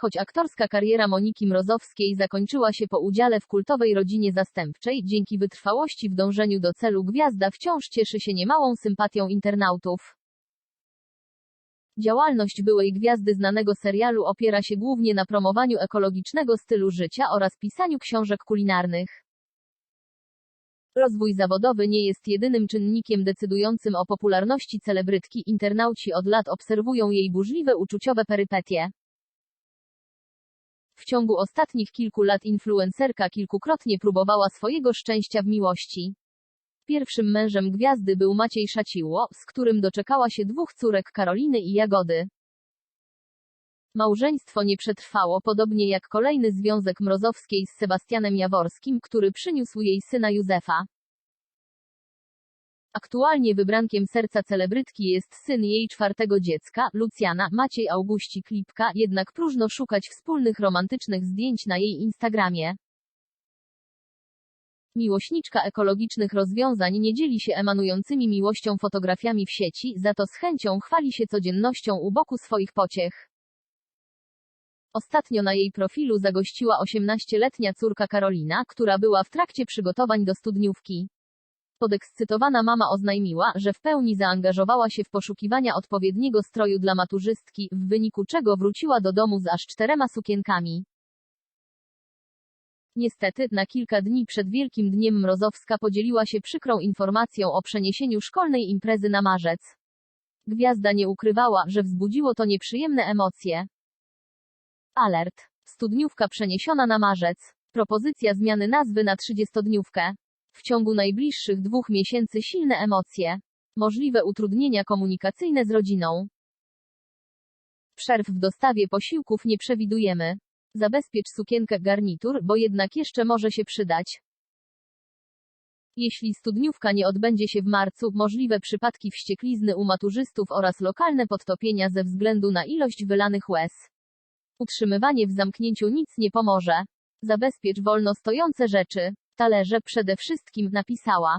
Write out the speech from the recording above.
Choć aktorska kariera Moniki Mrozowskiej zakończyła się po udziale w kultowej rodzinie zastępczej, dzięki wytrwałości w dążeniu do celu gwiazda wciąż cieszy się niemałą sympatią internautów. Działalność byłej gwiazdy znanego serialu opiera się głównie na promowaniu ekologicznego stylu życia oraz pisaniu książek kulinarnych. Rozwój zawodowy nie jest jedynym czynnikiem decydującym o popularności celebrytki. Internauci od lat obserwują jej burzliwe uczuciowe perypetie. W ciągu ostatnich kilku lat influencerka kilkukrotnie próbowała swojego szczęścia w miłości. Pierwszym mężem gwiazdy był Maciej Szaciło, z którym doczekała się dwóch córek Karoliny i Jagody. Małżeństwo nie przetrwało, podobnie jak kolejny związek Mrozowskiej z Sebastianem Jaworskim, który przyniósł jej syna Józefa. Aktualnie wybrankiem serca celebrytki jest syn jej czwartego dziecka, Lucjana, Maciej Auguścik Lipka, jednak próżno szukać wspólnych romantycznych zdjęć na jej Instagramie. Miłośniczka ekologicznych rozwiązań nie dzieli się emanującymi miłością fotografiami w sieci, za to z chęcią chwali się codziennością u boku swoich pociech. Ostatnio na jej profilu zagościła 18-letnia córka Karolina, która była w trakcie przygotowań do studniówki. Podekscytowana mama oznajmiła, że w pełni zaangażowała się w poszukiwania odpowiedniego stroju dla maturzystki, w wyniku czego wróciła do domu z aż czterema sukienkami. Niestety, na kilka dni przed Wielkim Dniem Mrozowska podzieliła się przykrą informacją o przeniesieniu szkolnej imprezy na marzec. Gwiazda nie ukrywała, że wzbudziło to nieprzyjemne emocje. Alert. Studniówka przeniesiona na marzec. Propozycja zmiany nazwy na 30-dniówkę. W ciągu najbliższych dwóch miesięcy silne emocje. Możliwe utrudnienia komunikacyjne z rodziną. Przerw w dostawie posiłków nie przewidujemy. Zabezpiecz sukienkę garnitur, bo jednak jeszcze może się przydać. Jeśli studniówka nie odbędzie się w marcu, możliwe przypadki wścieklizny u maturzystów oraz lokalne podtopienia ze względu na ilość wylanych łez. Utrzymywanie w zamknięciu nic nie pomoże. Zabezpiecz wolno stojące rzeczy. Talerze przede wszystkim, napisała.